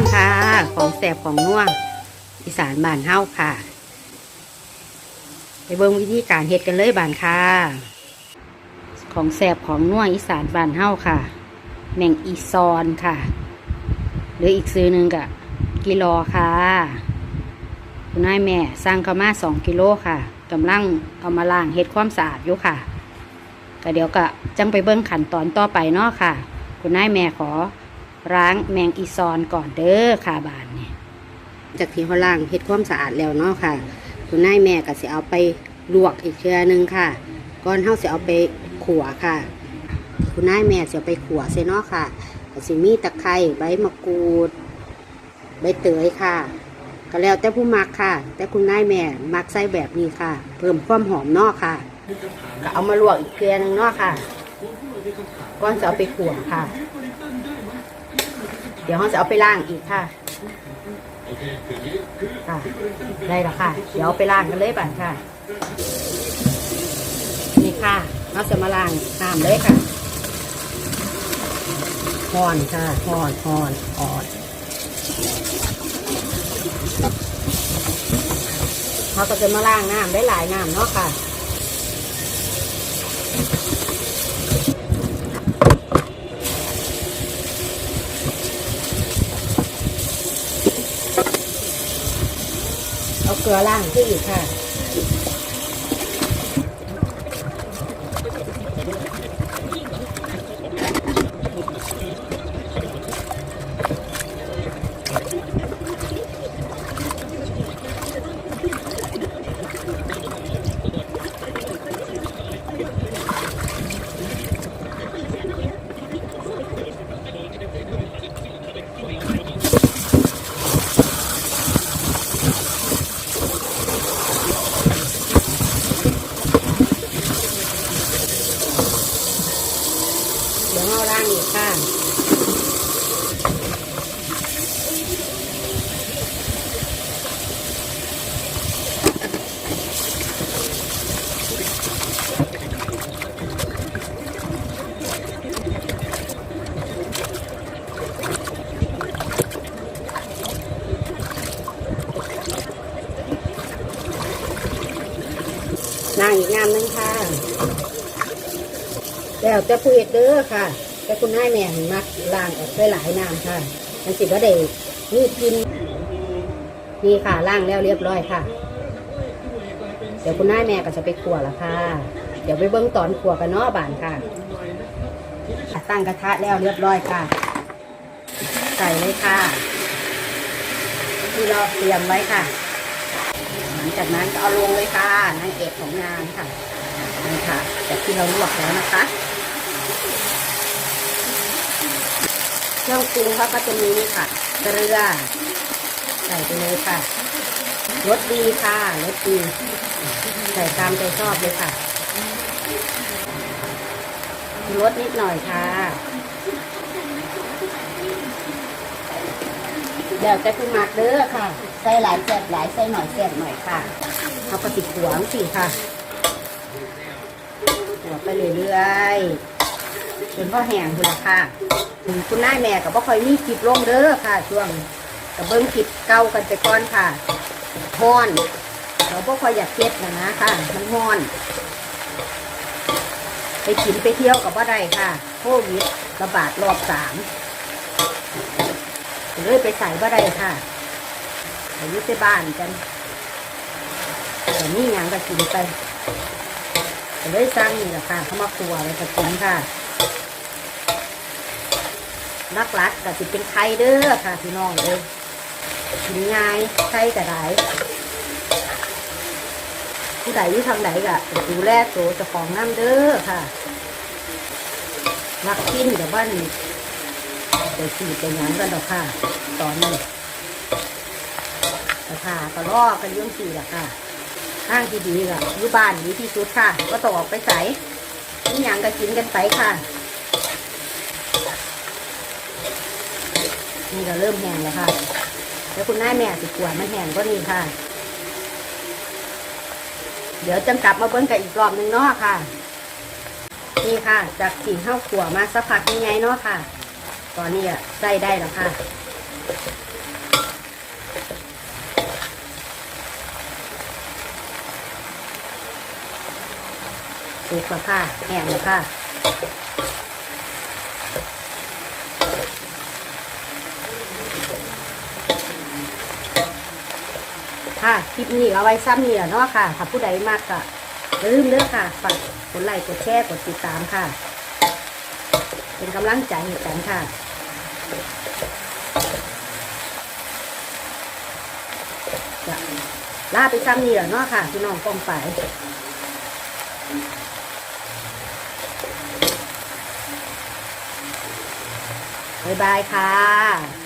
รค่ะ ของแสบของนัวอีสานบานเฮ้าค่ะ ไปเบิ่งวิธีการเฮ็ดกันเลยบ้านค่ะ ของแสบของนัวอีสานบานเฮ้าค่ะ แมงอีซอนค่ะ หรืออีกซื้อหนึ่งกะกิโลค่ะคุณนายแม่สร้างข้ามาสองกิโลค่ะกำลังเอามาล้างเฮ็ดความสะอาดอยู่ค่ะก็เดี๋ยวก็จังไปเบิ่งขันตอนต่อไปเนาะค่ะ คุณนายแม่ขอ ล้างแมงอีซอนก่อนเด้อค่ะบานเนี่ยจากที่เขาล้างเฮ็ดความสะอาดแล้วเนาะค่ะคุณนายแม่ก็สิเอาไปลวกอีกเชือหนึงค่ะก่อนเฮาสิเอาไปขัวค่ะคุณนายแม่สิเอาไปขัวเซเนาะค่ะก็สิมีตะไคร้ใบมะกรูด ใบเตยค่ะ ก็แล้วแต่ผู้มักค่ะ แต่คุณนายแม่มักใส่แบบนี้ค่ะ เพิ่มความหอมเนอกค่ะก็เอามาลวกอีกเกลือหนึงเนอกค่ะก่อนจะเอาไปขั่วค่ะ เดี๋ยวเราจะเอาไปล้างอีกค่ะค่ะได้แล้วค่ะ เดี๋ยวเอาไปล้างกันเลยบัดค่ะ นี่ค่ะเราจะมาล้างน้ำเลยค่ะหอนค่ะหอนหอนหอนเราก็จะมาล้างน้ำได้หลายน้ำเนาะค่ะ เอาเกลือล่างขึ้นอีกค่ะาล้างอีกค่ะน้ำอีกน้ำหนึงค่ะ แล้วแต่ผู้เฮ็ดเด้อค่ะ แต่คุณนายแม่มักล้างออกไปหลายน้ำค่ะ มันสิว่าได้มีกินนี่ค่ะล้างแล้วเรียบร้อยค่ะ เดี๋ยวคุณนายแม่ก็จะไปขัวละค่ะ เดี๋ยวไปเบิ้งตอนขัวกันเนาะบานค่ะ ตั้งกระทะแล้วเรียบร้อยค่ะ ใส่เลยค่ะ ที่เราเตรียมไว้ค่ะ หลังจากนั้นก็เอาลงเลยค่ะนางเอกของงานค่ะนี่ค่ะจากที่เราลวกแล้วนะคะ เครื่องปรุงเขาก็จะมีนี่ค่ะเกลือใส่ไปเลยค่ะรสดีค่ะรสดีใส่ตามใจชอบเลยค่ะรสนิดหน่อยค่ะเดี๋ยวจะคุณมักเด้อค่ะใส่หลายแซ่บหลายใส่หน่อยแซ่บหน่อยค่ะเอากระติกหัวสิค่ะหัวไปเรื่อยๆ จนพ่อแห้งคุณละค่ะคุณนายแม่กับพ่อคอยมีคลิปลงเด้อค่ะ ช่วงกับเบิ้งคลิปเก่ากันไปก่อนค่ะฮ้อนเราพ่อคอยอยากเก็ดนะนะค่ะ มันฮ้อน ไปกินไปเที่ยวกับว่าได้ค่ะโควิดระบาดรอบสามเลยไปใส่ว่าได้ค่ะไปยุติบ้านกันแต่นี่ยังก็กินไปเลยสร้างนี่แหละค่ะเขามาครัวไว้กระกินค่ะ นักลักก็สิเป็นไข่เด้อค่ะพี่น้องเลยกินง่ายไข่ก็ได้ผู้ใดอยู่ทางไหนก็ดูแลตัวจ้าของน้ำเด้อค่ะรักกินกับบ้านไปสีไปหยังกันดอกค่ะ ตอนนี้แต่ค่ะก็รอกันยุ่งสี่ละค่ะห้างที่ดีค่ะอยู่บ้านดีที่สุดค่ะ ก็ต้องออกไปใส่นี่ยังก็กินกันไปค่ะ นี่ก็เริ่มแห้งแล้วค่ะแล้วคุณนายแม่สิกวดมันแห้งก็นี่ค่ะ เดี๋ยวจำกลับมาเบิ้งกันอีกรอบหนึ่งเนาะค่ะ นี่ค่ะ จากสีข้าวขัวมาสักพักยังไงเนาะค่ะ ตอนนี้อะใส่ได้แล้วค่ะสุกแล้วค่ะแห้งแล้วค่ะ ค่ะคลิปนี้เอาไว้ซ้ำนี่แหละเนาะค่ะ ถ้าผู้ใดมากก็อย่าลืมเด้อค่ะฝากกดไลค์กดแชร์กดติดตามค่ะ เป็นกำลังใจให้กันค่ะจะลาไปซ้ำนี่แหละเนาะค่ะพี่น้องกองไปบ๊ายบายค่ะ